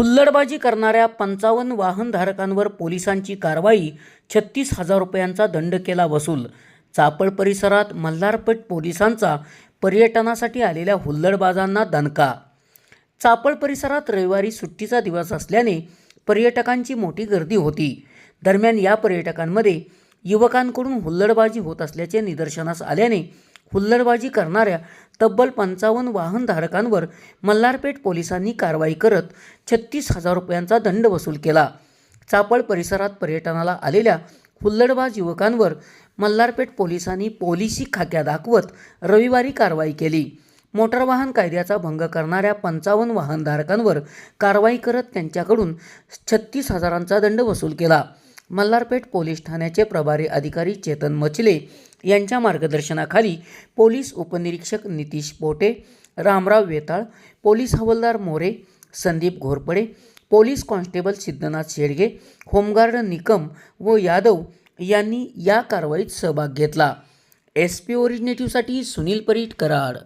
हुल्लडबाजी करणाऱ्या पंचावन्न वाहनधारकांवर पोलिसांची कारवाई छत्तीस हजार रुपयांचा दंड केला वसूल. चापळ परिसरात मल्हारपेठ पोलिसांचा पर्यटनासाठी आलेल्या हुल्लडबाजांना दणका. चापळ परिसरात रविवारी सुट्टीचा दिवस असल्याने पर्यटकांची मोठी गर्दी होती. दरम्यान या पर्यटकांमध्ये युवकांकडून हुल्लडबाजी होत असल्याचे निदर्शनास आल्याने हुल्लडबाजी करणाऱ्या तब्बल पंचावन्न वाहनधारकांवर मल्हारपेठ पोलिसांनी कारवाई करत छत्तीस हजार रुपयांचा दंड वसूल केला. चापळ परिसरात पर्यटनाला आलेल्या हुल्लडबाज युवकांवर मल्हारपेठ पोलिसांनी पोलिसी खाक्या दाखवत रविवारी कारवाई केली. मोटार वाहन कायद्याचा भंग करणाऱ्या पंचावन्न वाहनधारकांवर कारवाई करत त्यांच्याकडून छत्तीस हजारांचा दंड वसूल केला. मल्हारपेठ पोलीस ठाण्याचे प्रभारी अधिकारी चेतन मचले यांच्या मार्गदर्शनाखाली पोलीस उपनिरीक्षक नितीश पोटे रामराव वेताळ पोलीस हवालदार More Sandeep Ghorpade police constable Siddhanath Shedge home guard Nikam व यादव यांनी या कारवाईत सहभाग घेतला. एस पी ओरिजिनेटिव्हसाठी सुनील परीट कराड.